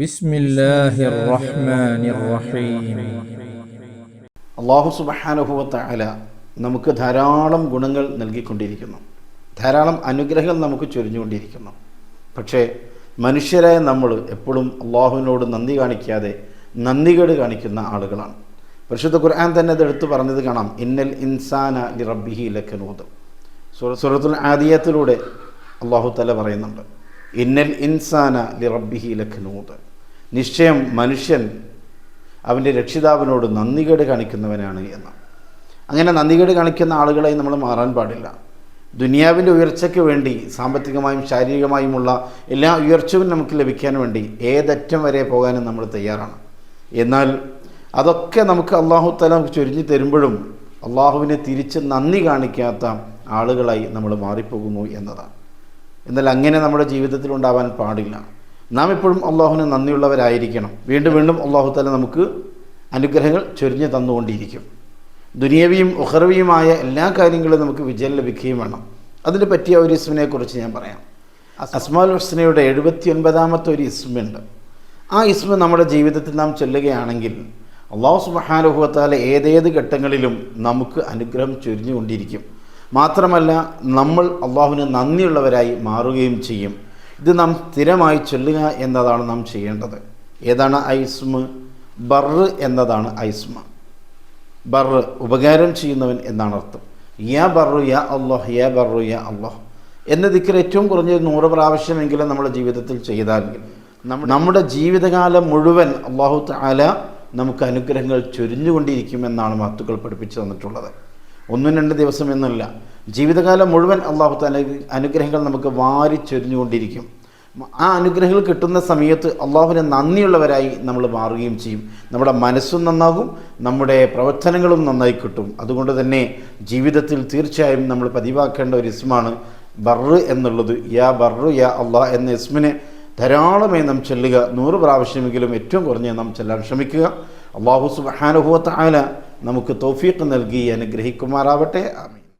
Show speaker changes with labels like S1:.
S1: ബിസ്മില്ലാഹിർ റഹ്മാനിർ റഹീം
S2: അള്ളാഹു സുബഹാനുഭവത്തായ നമുക്ക് ധാരാളം ഗുണങ്ങൾ നൽകിക്കൊണ്ടിരിക്കുന്നു. ധാരാളം അനുഗ്രഹങ്ങൾ നമുക്ക് ചൊരിഞ്ഞുകൊണ്ടിരിക്കുന്നു. പക്ഷേ മനുഷ്യരായ നമ്മൾ എപ്പോഴും അള്ളാഹുവിനോട് നന്ദി കാണിക്കാതെ നന്ദികേട് കാണിക്കുന്ന ആളുകളാണ്. പരിശുദ്ധ ഖുർആൻ തന്നെ അത് എടുത്തു പറഞ്ഞത് കാണാം. ഇന്നൽ ഇൻസാന ലി റബ്ബിഹി ലക്കനൂത് സുറത്തുൽ ആദിയത്തിലൂടെ അള്ളാഹു തല പറയുന്നുണ്ട്. ഇന്നൽ ഇൻസാന ലി റബ്ബിഹി ലക്കനൂത് നിശ്ചയം മനുഷ്യൻ അവന്റെ രക്ഷിതാവിനോട് നന്ദികേട് കാണിക്കുന്നവനാണ് എന്ന്. അങ്ങനെ നന്ദികേട് കാണിക്കുന്ന ആളുകളെ നമ്മൾ മാറാൻ പാടില്ല. ദുനിയാവിന്റെ ഉയർച്ചയ്ക്ക് വേണ്ടി സാമ്പത്തികമായും ശാരീരികമായുമുള്ള എല്ലാ ഉയർച്ചയും നമുക്ക് ലഭിക്കാൻ വേണ്ടി ഏതറ്റം വരെ പോകാനും നമ്മൾ തയ്യാറാണ്. എന്നാൽ അതൊക്കെ നമുക്ക് അള്ളാഹു തല ചൊരിഞ്ഞു തരുമ്പോഴും അള്ളാഹുവിനെ തിരിച്ച് നന്ദി കാണിക്കാത്ത ആളുകളായി നമ്മൾ മാറിപ്പോകുന്നു എന്നതാണ്. എന്നാൽ അങ്ങനെ നമ്മുടെ ജീവിതത്തിൽ ഉണ്ടാവാൻ പാടില്ല. നാം എപ്പോഴും അള്ളാഹുവിന് നന്ദിയുള്ളവരായിരിക്കണം. വീണ്ടും വീണ്ടും അള്ളാഹു തല നമുക്ക് അനുഗ്രഹങ്ങൾ ചൊരിഞ്ഞു തന്നുകൊണ്ടിരിക്കും. ദുനിയവിയും ഉഹർവിയുമായ എല്ലാ കാര്യങ്ങളും നമുക്ക് വിജയം ലഭിക്കുകയും വേണം. അതിന് പറ്റിയ ഒരു ഇസ്മിനെ കുറിച്ച് ഞാൻ പറയാം. അസ്മാൽ ഹുസ്നയുടെ എഴുപത്തി ഒൻപതാമത്തെ ഒരു ഇസ്മുണ്ട്. ആ ഇസ്മ നമ്മുടെ ജീവിതത്തിൽ നാം ചൊല്ലുകയാണെങ്കിൽ അള്ളാഹു സുബഹാനുഭവത്താലെ ഏതേത് ഘട്ടങ്ങളിലും നമുക്ക് അനുഗ്രഹം ചൊരിഞ്ഞുകൊണ്ടിരിക്കും. മാത്രമല്ല നമ്മൾ അള്ളാഹുവിന് നന്ദിയുള്ളവരായി മാറുകയും ചെയ്യും. ഇത് നാം സ്ഥിരമായി ചൊല്ലുക എന്നതാണ് നാം ചെയ്യേണ്ടത്. ഏതാണ് ഐസ്മ? ബറ് എന്നതാണ് ഐസ്മ. ബറ് ഉപകാരം ചെയ്യുന്നവൻ എന്നാണ് അർത്ഥം. യാ ബറു യാ അള്ളാഹ് യാ ബറു യാ അള്ളാഹ്. എന്ന ദിക്കർ ഏറ്റവും കുറഞ്ഞ നൂറ് പ്രാവശ്യമെങ്കിലും നമ്മുടെ ജീവിതത്തിൽ ചെയ്താൽ നമ്മുടെ ജീവിതകാലം മുഴുവൻ അള്ളാഹു താല നമുക്ക് അനുഗ്രഹങ്ങൾ ചൊരിഞ്ഞുകൊണ്ടിരിക്കുമെന്നാണ് മാത്തുക്കൾ പഠിപ്പിച്ചു തന്നിട്ടുള്ളത്. ഒന്നും രണ്ട് ദിവസം എന്നല്ല. ജീവിതകാലം മുഴുവൻ അള്ളാഹു താല അനുഗ്രഹങ്ങൾ നമുക്ക് വാരി ചൊരിഞ്ഞുകൊണ്ടിരിക്കും. ആ അനുഗ്രഹങ്ങൾ കിട്ടുന്ന സമയത്ത് അള്ളാഹുവിനെ നന്ദിയുള്ളവരായി നമ്മൾ മാറുകയും ചെയ്യും. നമ്മുടെ മനസ്സും നന്നാകും നമ്മുടെ പ്രവർത്തനങ്ങളും നന്നായി കിട്ടും. അതുകൊണ്ട് തന്നെ ജീവിതത്തിൽ തീർച്ചയായും നമ്മൾ പതിവാക്കേണ്ട ഒരു ഇസ്മാണ് ബർറ് എന്നുള്ളത്. യാ ബർറു യാ അള്ളാഹ് എന്ന ഇസ്മിനെ ധാരാളമായി നാം ചെല്ലുക. നൂറ് പ്രാവശ്യമെങ്കിലും ഏറ്റവും കുറഞ്ഞ് നാം ചെല്ലാൻ ശ്രമിക്കുക. അള്ളാഹു സുബാനുഭവത്തായ നമുക്ക് തോഫീക്ക് നൽകി അനുഗ്രഹിക്കുമാറാവട്ടെ. ആമീൻ.